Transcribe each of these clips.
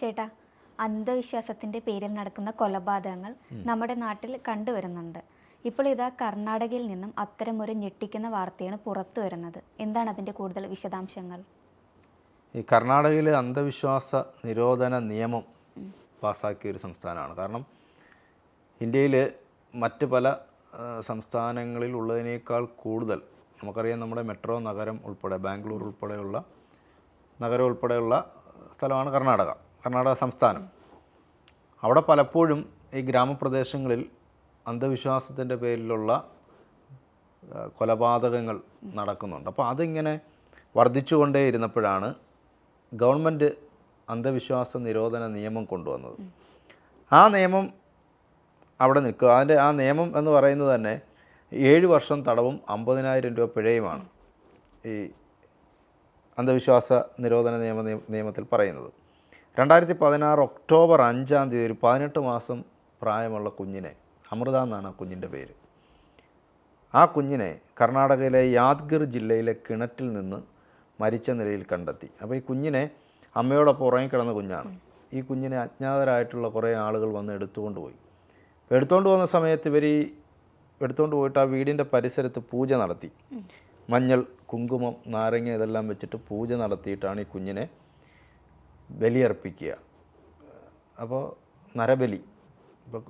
ചേട്ടാ അന്ധവിശ്വാസത്തിന്റെ പേരിൽ നടക്കുന്ന കൊലപാതകങ്ങൾ നമ്മുടെ നാട്ടിൽ കണ്ടുവരുന്നുണ്ട്. ഇപ്പോൾ ഇതാ കർണാടകയിൽ നിന്നും അത്തരമൊരു ഞെട്ടിക്കുന്ന വാർത്തയാണ് പുറത്തു വരുന്നത്. എന്താണ് അതിന്റെ കൂടുതൽ വിശദാംശങ്ങൾ? ഈ കർണാടകയിലെ അന്ധവിശ്വാസ നിരോധന നിയമം പാസാക്കിയ ഒരു സംസ്ഥാനമാണ്. കാരണം ഇന്ത്യയിൽ മറ്റ് പല സംസ്ഥാനങ്ങളിൽ ഉള്ളതിനേക്കാൾ കൂടുതൽ നമുക്കറിയാം നമ്മുടെ മെട്രോ നഗരം ഉൾപ്പെടെ ബാംഗ്ലൂർ ഉൾപ്പെടെയുള്ള നഗരം ഉൾപ്പെടെയുള്ള സ്ഥലമാണ് കർണാടക. കർണാടക സംസ്ഥാനം. അവിടെ പലപ്പോഴും ഈ ഗ്രാമപ്രദേശങ്ങളിൽ അന്ധവിശ്വാസത്തിന്റെ പേരിലുള്ള കൊലപാതകങ്ങൾ നടക്കുന്നുണ്ട്. അപ്പോൾ അതിങ്ങനെ വർദ്ധിച്ചുകൊണ്ടേ ഇരുന്നപ്പോഴാണ് ഗവൺമെന്റ് അന്ധവിശ്വാസ നിരോധന നിയമം കൊണ്ടുവന്നത്. ആ നിയമം അവിടെ നിൽക്കുക. അതിന്റെ ആ നിയമം എന്ന് പറയുന്നത് തന്നെ ഏഴ് വർഷം തടവും അമ്പതിനായിരം രൂപ പിഴയുമാണ് ഈ അന്ധവിശ്വാസ നിരോധന നിയമ നിയമത്തിൽ പറയുന്നത്. രണ്ടായിരത്തി പതിനാറ് ഒക്ടോബർ അഞ്ചാം തീയതി ഒരു പതിനെട്ട് മാസം പ്രായമുള്ള കുഞ്ഞിനെ അമൃത എന്നാണ് ആ കുഞ്ഞിന്റെ പേര്. ആ കുഞ്ഞിനെ കർണാടകയിലെ യാദ്ഗിർ ജില്ലയിലെ കിണറ്റിൽ നിന്ന് മരിച്ച നിലയിൽ കണ്ടെത്തി. അപ്പോൾ ഈ കുഞ്ഞിനെ അമ്മയോടൊപ്പം ഉറങ്ങിക്കിടന്ന കുഞ്ഞാണ്. ഈ കുഞ്ഞിനെ അജ്ഞാതരായിട്ടുള്ള കുറേ ആളുകൾ വന്ന് എടുത്തുകൊണ്ട് പോയി. അപ്പോൾ എടുത്തുകൊണ്ട് പോകുന്ന സമയത്ത് ഇവർ ഈ എടുത്തുകൊണ്ട് പോയിട്ട് ആ വീടിന്റെ പരിസരത്ത് പൂജ നടത്തി. മഞ്ഞൾ കുങ്കുമം നാരങ്ങ ഇതെല്ലാം വെച്ചിട്ട് പൂജ നടത്തിയിട്ടാണ് ഈ കുഞ്ഞിനെ ബലിയർപ്പിക്കുക. അപ്പോൾ നരബലി. ഇപ്പോൾ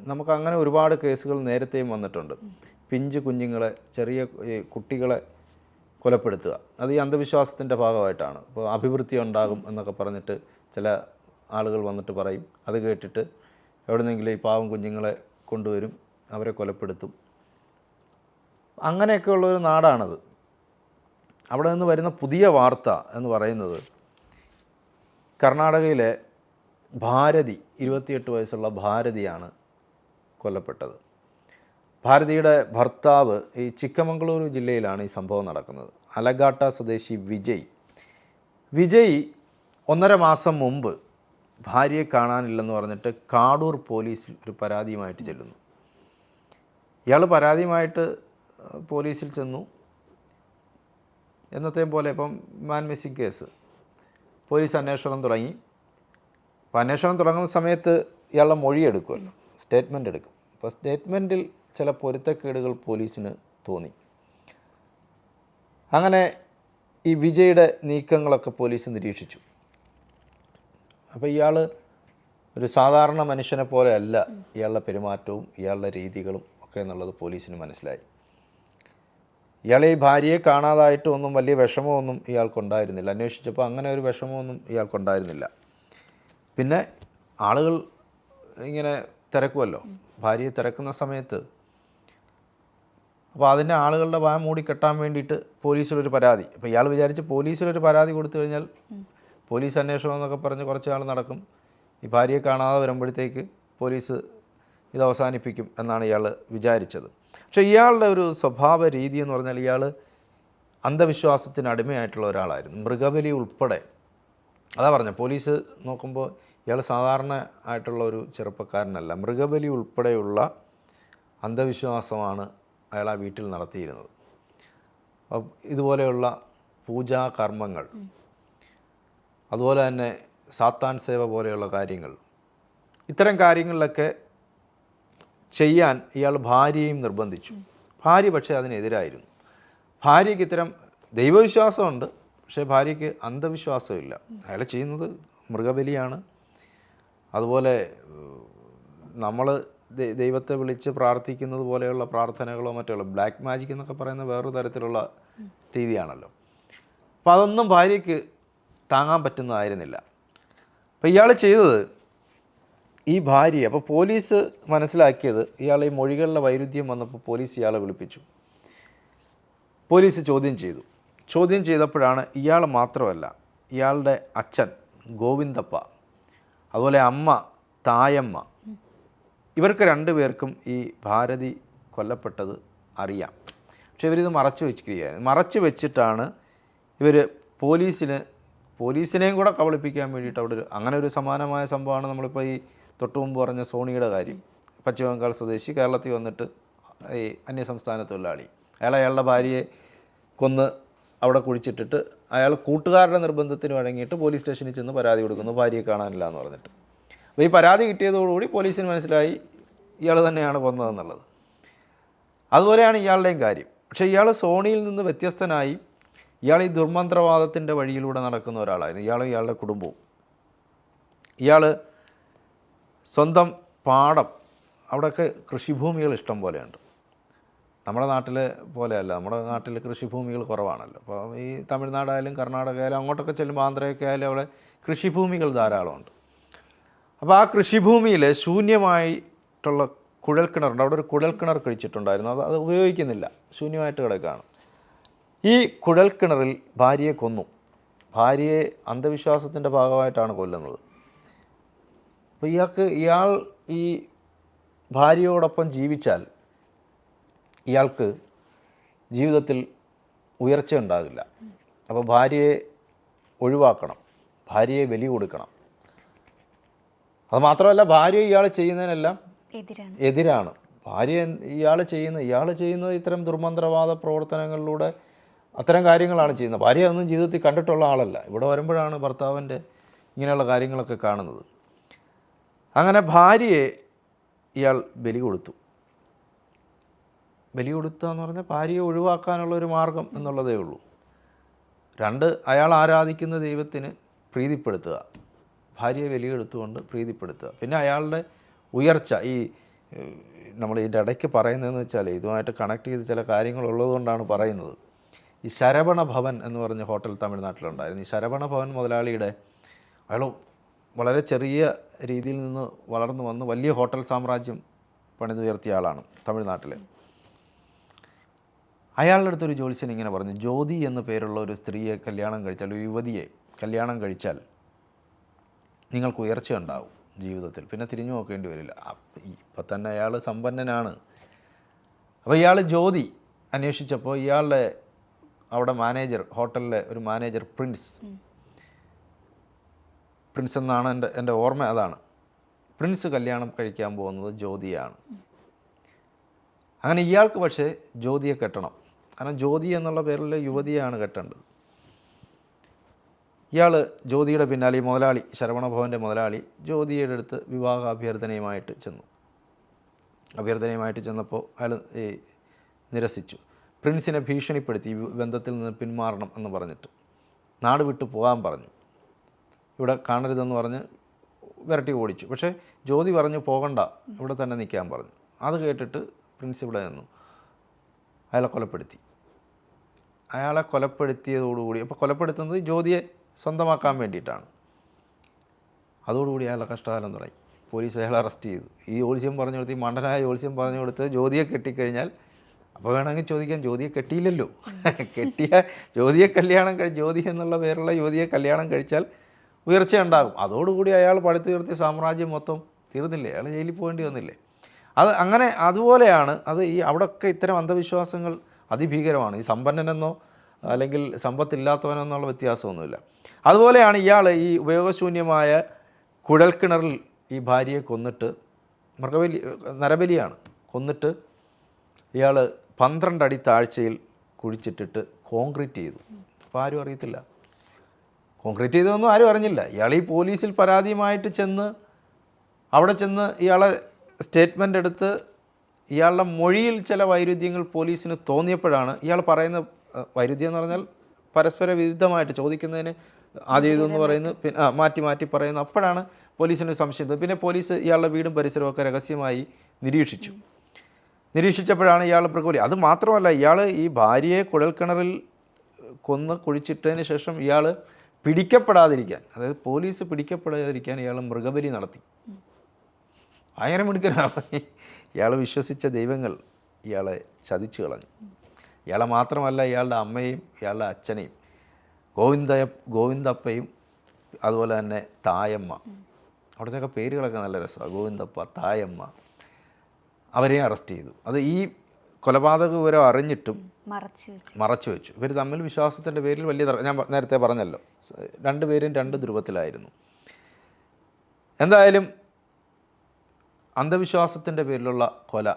നമുക്ക് അങ്ങനെ ഒരുപാട് കേസുകൾ നേരത്തെയും വന്നിട്ടുണ്ട്. പിഞ്ച് കുഞ്ഞുങ്ങളെ ചെറിയ കുട്ടികളെ കൊലപ്പെടുത്തുക. അത് ഈ അന്ധവിശ്വാസത്തിന്റെ ഭാഗമായിട്ടാണ്. ഇപ്പോൾ അഭിവൃദ്ധി ഉണ്ടാകും എന്നൊക്കെ പറഞ്ഞിട്ട് ചില ആളുകൾ വന്നിട്ട് പറയും. അത് കേട്ടിട്ട് എവിടെന്നെങ്കിലും ഈ പാവം കുഞ്ഞുങ്ങളെ കൊണ്ടുവരും അവരെ കൊലപ്പെടുത്തും. അങ്ങനെയൊക്കെയുള്ള ഒരു നാടാണത്. അവിടെ നിന്ന് വരുന്ന പുതിയ വാർത്ത എന്ന് പറയുന്നത് കർണാടകയിലെ ഭാരതി ഇരുപത്തിയെട്ട് വയസ്സുള്ള ഭാരതിയാണ് കൊല്ലപ്പെട്ടത്. ഭാരതിയുടെ ഭർത്താവ് ഈ ചിക്കമംഗളൂരു ജില്ലയിലാണ് ഈ സംഭവം നടക്കുന്നത്. അലഗാട്ട സ്വദേശി വിജയ്. വിജയ് ഒന്നര മാസം മുമ്പ് ഭാര്യയെ കാണാനില്ലെന്ന് പറഞ്ഞിട്ട് കാടൂർ പോലീസിൽ ഒരു പരാതിയുമായിട്ട് ചെല്ലുന്നു. ഇയാൾ പരാതിയുമായിട്ട് പോലീസിൽ ചെന്നു. എന്നത്തെയും പോലെ ഇപ്പം മാൻ മിസ്സിംഗ് കേസ്. പോലീസ് അന്വേഷണം തുടങ്ങി. അപ്പോൾ അന്വേഷണം തുടങ്ങുന്ന സമയത്ത് ഇയാളുടെ മൊഴി എടുക്കുമല്ലോ. സ്റ്റേറ്റ്മെന്റ് എടുക്കും. അപ്പോൾ സ്റ്റേറ്റ്മെന്റിൽ ചില പൊരുത്തക്കേടുകൾ പോലീസിന് തോന്നി. അങ്ങനെ ഈ വിജയുടെ നീക്കങ്ങളൊക്കെ പോലീസ് നിരീക്ഷിച്ചു. അപ്പോൾ ഇയാൾ ഒരു സാധാരണ മനുഷ്യനെ പോലെയല്ല ഇയാളുടെ പെരുമാറ്റവും ഇയാളുടെ രീതികളും ഒക്കെ എന്നുള്ളത് പോലീസിന് മനസ്സിലായി. ഇയാളെ ഈ ഭാര്യയെ കാണാതായിട്ട് ഒന്നും വലിയ വിഷമമൊന്നും ഇയാൾക്കുണ്ടായിരുന്നില്ല. അന്വേഷിച്ചപ്പോൾ അങ്ങനെ ഒരു വിഷമമൊന്നും ഇയാൾക്കുണ്ടായിരുന്നില്ല. പിന്നെ ആളുകൾ ഇങ്ങനെ തിരക്കുമല്ലോ. ഭാര്യയെ തിരക്കുന്ന സമയത്ത്. അപ്പോൾ അതിന്റെ ആളുകളുടെ വാ മൂടി കെട്ടാൻ വേണ്ടിയിട്ട് പോലീസിലൊരു പരാതി. അപ്പോൾ ഇയാൾ വിചാരിച്ച് പോലീസിലൊരു പരാതി കൊടുത്തു കഴിഞ്ഞാൽ പോലീസ് അന്വേഷണം എന്നൊക്കെ പറഞ്ഞ് കുറച്ച് നാൾ നടക്കും. ഈ ഭാര്യയെ കാണാതെ വരുമ്പോഴത്തേക്ക് പോലീസ് ഇത് അവസാനിപ്പിക്കും എന്നാണ് ഇയാൾ വിചാരിച്ചത്. പക്ഷേ ഇയാളുടെ ഒരു സ്വഭാവ രീതി എന്ന് പറഞ്ഞാൽ ഇയാൾ അന്ധവിശ്വാസത്തിന് അടിമയായിട്ടുള്ള ഒരാളായിരുന്നു. മൃഗബലി ഉൾപ്പെടെ. അതാ പറഞ്ഞ പോലീസ് നോക്കുമ്പോൾ ഇയാൾ സാധാരണ ആയിട്ടുള്ള ഒരു ചെറുപ്പക്കാരനല്ല. മൃഗബലി ഉൾപ്പെടെയുള്ള അന്ധവിശ്വാസമാണ് അയാൾ ആ വീട്ടിൽ നടത്തിയിരുന്നത്. ഇതുപോലെയുള്ള പൂജാ കർമ്മങ്ങൾ അതുപോലെ തന്നെ സാത്താൻ സേവ പോലെയുള്ള കാര്യങ്ങൾ ഇത്തരം കാര്യങ്ങളിലൊക്കെ ചെയ്യാൻ ഇയാൾ ഭാര്യയും നിർബന്ധിച്ചു. ഭാര്യ പക്ഷേ അതിനെതിരായിരുന്നു. ഭാര്യയ്ക്ക് ഇത്തരം ദൈവവിശ്വാസമുണ്ട്. പക്ഷേ ഭാര്യയ്ക്ക് അന്ധവിശ്വാസമില്ല. അയാൾ ചെയ്യുന്നത് മൃഗബലിയാണ്. അതുപോലെ നമ്മൾ ദൈവത്തെ വിളിച്ച് പ്രാർത്ഥിക്കുന്നത് പോലെയുള്ള പ്രാർത്ഥനകളോ മറ്റുള്ള ബ്ലാക്ക് മാജിക് എന്നൊക്കെ പറയുന്ന വേറൊരു തരത്തിലുള്ള രീതിയാണല്ലോ. അപ്പോൾ അതൊന്നും ഭാര്യയ്ക്ക് താങ്ങാൻ പറ്റുന്നതായിരുന്നില്ല. അപ്പോൾ ഇയാൾ ചെയ്തത് ഈ ഭാര്യ അപ്പോൾ പോലീസ് മനസ്സിലാക്കിയത് ഇയാളെ ഈ മൊഴികളിലെ വൈരുദ്ധ്യം വന്നപ്പോൾ പോലീസ് ഇയാളെ വിളിപ്പിച്ചു. പോലീസ് ചോദ്യം ചെയ്തു. ചോദ്യം ചെയ്തപ്പോഴാണ് ഇയാൾ മാത്രമല്ല ഇയാളുടെ അച്ഛൻ ഗോവിന്ദപ്പ അതുപോലെ അമ്മ തായമ്മ ഇവർക്ക് രണ്ടുപേർക്കും ഈ ഭാരതി കൊല്ലപ്പെട്ടത് അറിയാം. പക്ഷെ ഇവരിത് മറച്ചു വെച്ചിരിക്കുകയായിരുന്നു മറച്ചു വെച്ചിട്ടാണ് ഇവർ പോലീസിന് പോലീസിനെയും കൂടെ കബളിപ്പിക്കാൻ വേണ്ടിയിട്ട് അവിടെ ഒരു അങ്ങനെ ഒരു സമാനമായ സംഭവമാണ് നമ്മളിപ്പോൾ ഈ തൊട്ടു മുമ്പ് പറഞ്ഞ സോണിയുടെ കാര്യം. പശ്ചിമ ബംഗാൾ സ്വദേശി കേരളത്തിൽ വന്നിട്ട് ഈ അന്യസംസ്ഥാന തൊഴിലാളി. അയാൾ അയാളുടെ ഭാര്യയെ കൊന്ന് അവിടെ കുഴിച്ചിട്ടിട്ട് അയാൾ കൂട്ടുകാരുടെ നിർബന്ധത്തിന് വഴങ്ങിയിട്ട് പോലീസ് സ്റ്റേഷനിൽ ചെന്ന് പരാതി കൊടുക്കുന്നു ഭാര്യയെ കാണാനില്ല എന്ന് പറഞ്ഞിട്ട്. അപ്പോൾ ഈ പരാതി കിട്ടിയതോടുകൂടി പോലീസിന് മനസ്സിലായി ഇയാൾ തന്നെയാണ് കൊന്നതെന്നുള്ളത് അതുപോലെയാണ് ഇയാളുടെയും കാര്യം. പക്ഷേ ഇയാൾ സോണിയിൽ നിന്ന് വ്യത്യസ്തനായി ഇയാൾ ഈ ദുർമന്ത്രവാദത്തിന്റെ വഴിയിലൂടെ നടക്കുന്ന ഒരാളായിരുന്നു. ഇയാളും ഇയാളുടെ കുടുംബവും. ഇയാൾ സ്വന്തം പാടം. അവിടെയൊക്കെ കൃഷിഭൂമികൾ ഇഷ്ടം പോലെയുണ്ട്. നമ്മുടെ നാട്ടിൽ പോലെയല്ല. നമ്മുടെ നാട്ടിൽ കൃഷിഭൂമികൾ കുറവാണല്ലോ. അപ്പോൾ ഈ തമിഴ്നാടായാലും കർണാടക ആയാലും അങ്ങോട്ടൊക്കെ ചെല്ലുമ്പോൾ ആന്ധ്രയൊക്കെ ആയാലും അവിടെ കൃഷിഭൂമികൾ ധാരാളമുണ്ട്. അപ്പോൾ ആ കൃഷിഭൂമിയിൽ ശൂന്യമായിട്ടുള്ള കുഴൽക്കിണറുണ്ട്. അവിടെ ഒരു കുഴൽക്കിണർ കഴിച്ചിട്ടുണ്ടായിരുന്നു. അത് അത് ഉപയോഗിക്കുന്നില്ല. ശൂന്യമായിട്ട് കിടക്കുകയാണ്. ഈ കുഴൽക്കിണറിൽ ഭാര്യയെ കൊന്നു. ഭാര്യയെ അന്ധവിശ്വാസത്തിന്റെ ഭാഗമായിട്ടാണ് കൊല്ലുന്നത്. അപ്പോൾ ഇയാൾക്ക് ഇയാൾ ഈ ഭാര്യയോടൊപ്പം ജീവിച്ചാൽ ഇയാൾക്ക് ജീവിതത്തിൽ ഉയർച്ച ഉണ്ടാകില്ല. അപ്പോൾ ഭാര്യയെ ഒഴിവാക്കണം. ഭാര്യയെ ബലി കൊടുക്കണം. അത് മാത്രമല്ല ഭാര്യ ഇയാൾ ചെയ്യുന്നതിനെല്ലാം എതിരാണ്. എതിരാണ്. ഭാര്യ ഇയാൾ ചെയ്യുന്ന ഇയാൾ ചെയ്യുന്നത് ഇത്തരം ദുർമന്ത്രവാദ പ്രവർത്തനങ്ങളിലൂടെ അത്തരം കാര്യങ്ങളാണ് ചെയ്യുന്നത്. ഭാര്യ ഒന്നും ജീവിതത്തിൽ കണ്ടിട്ടുള്ള ആളല്ല. ഇവിടെ വരുമ്പോഴാണ് ഭർത്താവിന്റെ ഇങ്ങനെയുള്ള കാര്യങ്ങളൊക്കെ കാണുന്നത്. അങ്ങനെ ഭാര്യയെ ഇയാൾ ബലി കൊടുത്തു. ബലി കൊടുത്തുക എന്ന് പറഞ്ഞാൽ ഭാര്യയെ ഒഴിവാക്കാനുള്ള ഒരു മാർഗം എന്നുള്ളതേ ഉള്ളൂ. രണ്ട് അയാൾ ആരാധിക്കുന്ന ദൈവത്തിന് പ്രീതിപ്പെടുത്തുക. ഭാര്യയെ ബലിയെടുത്തുകൊണ്ട് പ്രീതിപ്പെടുത്തുക. പിന്നെ അയാളുടെ ഉയർച്ച ഈ നമ്മൾ ഇതിന്റെ ഇടയ്ക്ക് പറയുന്നതെന്ന് വെച്ചാൽ ഇതുമായിട്ട് കണക്ട് ചെയ്ത് ചില കാര്യങ്ങളുള്ളതുകൊണ്ടാണ് പറയുന്നത്. ഈ ശരവണ ഭവൻ എന്ന് പറഞ്ഞ ഹോട്ടൽ തമിഴ്നാട്ടിലുണ്ടായിരുന്നു. ഈ ശരവണ ഭവൻ മുതലാളിയുടെ അയാൾ വളരെ ചെറിയ രീതിയിൽ നിന്ന് വളർന്നു വന്ന് വലിയ ഹോട്ടൽ സാമ്രാജ്യം പണിതുയർത്തിയ ആളാണ് തമിഴ്നാട്ടിലെ. അയാളുടെ അടുത്തൊരു ജ്യോത്സ്യൻ ഇങ്ങനെ പറഞ്ഞു ജ്യോതി എന്ന പേരുള്ള ഒരു സ്ത്രീയെ കല്യാണം കഴിച്ചാൽ ഒരു യുവതിയെ കല്യാണം കഴിച്ചാൽ നിങ്ങൾക്ക് ഉയർച്ച ഉണ്ടാവും ജീവിതത്തിൽ. പിന്നെ തിരിഞ്ഞു നോക്കേണ്ടി വരില്ല. ഇപ്പം തന്നെ അയാൾ സമ്പന്നനാണ്. അപ്പോൾ ഇയാൾ ജ്യോതി അന്വേഷിച്ചപ്പോൾ ഇയാളുടെ അവിടെ മാനേജർ ഹോട്ടലിലെ ഒരു മാനേജർ പ്രിൻസ് പ്രിൻസ് എന്നാണ് എന്റെ എന്റെ ഓർമ്മ അതാണ്. പ്രിൻസ് കല്യാണം കഴിക്കാൻ പോകുന്നത് ജ്യോതിയാണ്. അങ്ങനെ ഇയാൾക്ക് പക്ഷേ ജ്യോതിയെ കെട്ടണം. കാരണം ജ്യോതി എന്നുള്ള പേരിൽ യുവതിയാണ് കെട്ടേണ്ടത്. ഇയാൾ ജ്യോതിയുടെ പിന്നാലെ ഈ മുതലാളി ശരവണഭവന്റെ മുതലാളി ജ്യോതിയുടെ അടുത്ത് വിവാഹ അഭ്യർത്ഥനയുമായിട്ട് ചെന്നു. അഭ്യർത്ഥനയുമായിട്ട് ചെന്നപ്പോൾ അയാൾ ഈ നിരസിച്ചു. പ്രിൻസിനെ ഭീഷണിപ്പെടുത്തി ബന്ധത്തിൽ നിന്ന് പിന്മാറണം എന്ന് പറഞ്ഞിട്ട്. നാട് വിട്ടു പോകാൻ പറഞ്ഞു. ഇവിടെ കാണരുതെന്ന് പറഞ്ഞ് വിരട്ടി ഓടിച്ചു. പക്ഷേ ജ്യോതി പറഞ്ഞു പോകണ്ട ഇവിടെ തന്നെ നിൽക്കാൻ പറഞ്ഞു. അത് കേട്ടിട്ട് പ്രിൻസ് ഇവിടെ നിന്നു. അയാളെ കൊലപ്പെടുത്തി. അയാളെ കൊലപ്പെടുത്തിയതോടുകൂടി അപ്പോൾ കൊലപ്പെടുത്തുന്നത് ജ്യോതിയെ സ്വന്തമാക്കാൻ വേണ്ടിയിട്ടാണ്. അതോടുകൂടി അയാളെ കഷ്ടകാലം തുടങ്ങി. പോലീസ് അയാളെ അറസ്റ്റ് ചെയ്തു. ഈ ജോത്സ്യം പറഞ്ഞു കൊടുത്ത് ഈ മണ്ടനായ ജോത്സ്യം പറഞ്ഞു കൊടുത്ത് ജ്യോതിയെ കെട്ടിക്കഴിഞ്ഞാൽ അപ്പോൾ വേണമെങ്കിൽ ചോദിക്കാൻ ജ്യോതിയെ കെട്ടിയില്ലല്ലോ? കെട്ടിയ ജ്യോതിയെ കല്യാണം കഴി ജ്യോതി എന്നുള്ള പേരുള്ള ജ്യോതിയെ കല്യാണം കഴിച്ചാൽ ഉയർച്ച ഉണ്ടാകും അതോടുകൂടി അയാൾ പടുത്തുയർത്തിയ സാമ്രാജ്യം മൊത്തം തീർന്നില്ലേ? അയാൾ ജയിലിൽ പോകേണ്ടി വന്നില്ലേ? അത് അങ്ങനെ അതുപോലെയാണ് അത് ഈ അവിടെയൊക്കെ ഇത്തരം അന്ധവിശ്വാസങ്ങൾ അതിഭീകരമാണ്. ഈ സമ്പന്നനെന്നോ അല്ലെങ്കിൽ സമ്പത്തില്ലാത്തവനോ എന്നുള്ള വ്യത്യാസമൊന്നുമില്ല. അതുപോലെയാണ് ഇയാൾ ഈ ഉപയോഗശൂന്യമായ കുഴൽക്കിണറിൽ ഈ ഭാര്യയെ കൊന്നിട്ട് മൃഗബലി നരബലിയാണ്. കൊന്നിട്ട് ഇയാൾ പന്ത്രണ്ടടി താഴ്ചയിൽ കുഴിച്ചിട്ടിട്ട് കോൺക്രീറ്റ് ചെയ്തു. അപ്പോൾ ആരും അറിയത്തില്ല. കോൺക്രീറ്റ് ചെയ്തതൊന്നും ആരും അറിഞ്ഞില്ല. ഇയാൾ ഈ പോലീസിൽ പരാതിയുമായിട്ട് ചെന്ന് അവിടെ ചെന്ന് ഇയാളെ സ്റ്റേറ്റ്മെന്റ് എടുത്ത് ഇയാളുടെ മൊഴിയിൽ ചില വൈരുദ്ധ്യങ്ങൾ പോലീസിന് തോന്നിയപ്പോഴാണ് ഇയാൾ പറയുന്ന വൈരുദ്ധ്യം എന്ന് പറഞ്ഞാൽ പരസ്പര വിരുദ്ധമായിട്ട് ചോദിക്കുന്നതിന് ആദ്യം ഇതെന്ന് പറയുന്നു പിന്നെ ആ, മാറ്റി മാറ്റി പറയുന്നു അപ്പോഴാണ് പോലീസിന് സംശയം പിന്നെ പോലീസ് ഇയാളുടെ വീടും പരിസരമൊക്കെ ഒക്കെ രഹസ്യമായി നിരീക്ഷിച്ചു. നിരീക്ഷിച്ചപ്പോഴാണ് ഇയാൾ പ്രകോലി അത് മാത്രമല്ല ഇയാൾ ഈ ഭാര്യയെ കുഴൽക്കിണറിൽ കൊന്ന് കുഴിച്ചിട്ടതിന് ശേഷം ഇയാൾ പിടിക്കപ്പെടാതിരിക്കാൻ അതായത് പോലീസ് പിടിക്കപ്പെടാതിരിക്കാൻ ഇയാൾ മൃഗബലി നടത്തി. ഭയങ്കര മിടുക്കനാണ് ഇയാൾ വിശ്വസിച്ച ദൈവങ്ങൾ ഇയാളെ ചതിച്ചു കളഞ്ഞു. ഇയാളെ മാത്രമല്ല ഇയാളുടെ അമ്മയും ഇയാളുടെ അച്ഛനെയും ഗോവിന്ദ ഗോവിന്ദപ്പയും അതുപോലെ തന്നെ തായമ്മ. അവിടുത്തെയൊക്കെ പേരുകളൊക്കെ നല്ല രസമാണ്. ഗോവിന്ദപ്പ തായമ്മ അവരെയും അറസ്റ്റ് ചെയ്തു. അത് ഈ കൊലപാതക വിവരം അറിഞ്ഞിട്ടും മറച്ചു വെച്ചു. ഇവർ തമ്മിൽ വിശ്വാസത്തിന്റെ പേരിൽ വലിയ ഞാൻ നേരത്തെ പറഞ്ഞല്ലോ. രണ്ടുപേരും രണ്ട് ധ്രുവത്തിലായിരുന്നു. എന്തായാലും അന്ധവിശ്വാസത്തിന്റെ പേരിലുള്ള കൊല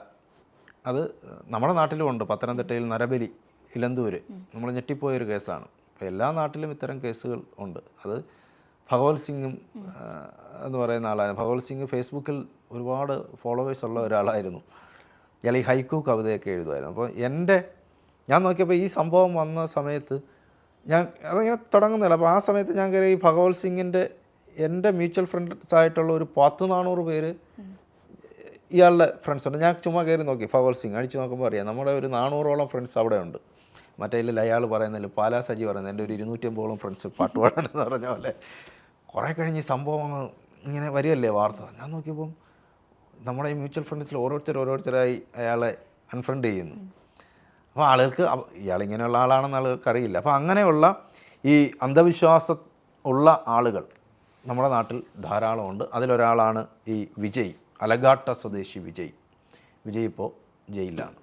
അത് നമ്മുടെ നാട്ടിലുമുണ്ട് പത്തനംതിട്ടയിൽ നരബലി ഇലന്തൂര്. നമ്മൾ ഞെട്ടിപ്പോയൊരു കേസാണ്. അപ്പോൾ എല്ലാ നാട്ടിലും ഇത്തരം കേസുകൾ ഉണ്ട്. അത് ഭഗവത് സിംഗും എന്ന് പറയുന്ന ആളാണ്. ഭഗവത് സിംഗ് ഫേസ്ബുക്കിൽ ഒരുപാട് ഫോളോവേഴ്സ് ഉള്ള ഒരാളായിരുന്നു. ഇയാൾ ഈ ഹൈക്കു കവിതയൊക്കെ എഴുതുമായിരുന്നു. അപ്പോൾ എന്റെ ഞാൻ നോക്കിയപ്പോൾ ഈ സംഭവം വന്ന സമയത്ത് ഞാൻ അതിങ്ങനെ തുടങ്ങുന്നില്ല അപ്പോൾ ആ സമയത്ത് ഞാൻ കയറി ഈ ഭഗവത് സിംഗിന്റെ എന്റെ മ്യൂച്വൽ ഫ്രണ്ട്സ് ആയിട്ടുള്ള ഒരു പത്ത് നാനൂറ് പേര് ഇയാളുടെ ഫ്രണ്ട്സ് ഉണ്ട്. ഞാൻ ചുമ്മാ കയറി നോക്കി. ഭഗവത് സിംഗ് അടിച്ച് നോക്കുമ്പോൾ അറിയാം നമ്മുടെ ഒരു നാനൂറോളം ഫ്രണ്ട്സ് അവിടെ ഉണ്ട്. മറ്റേ ഇല്ല അയാൾ പറയുന്നില്ല പാലാ സജി പറയുന്നത് എന്റെ ഒരു ഇരുന്നൂറ്റമ്പതോളം ഫ്രണ്ട്സ് പാട്ട് പാടാനെന്ന് പറഞ്ഞ പോലെ. കുറേ കഴിഞ്ഞ് സംഭവം ഇങ്ങനെ വരികയല്ലേ വാർത്ത. ഞാൻ നോക്കിയപ്പം നമ്മുടെ ഈ മ്യൂച്വൽ ഫണ്ട്സിൽ ഓരോരുത്തർ ഓരോരുത്തരായി അയാളെ അൺഫ്രണ്ട് ചെയ്യുന്നു. അപ്പോൾ ആളുകൾക്ക് ഇയാൾ ഇങ്ങനെയുള്ള ആളാണെന്ന് ആളുകൾക്ക് അറിയില്ല. അപ്പോൾ അങ്ങനെയുള്ള ഈ അന്ധവിശ്വാസ ഉള്ള ആളുകൾ നമ്മുടെ നാട്ടിൽ ധാരാളമുണ്ട്. അതിലൊരാളാണ് ഈ വിജയ് അലഗാട്ട സ്വദേശി വിജയ്. വിജയ് ഇപ്പോൾ ജയിലിലാണ്.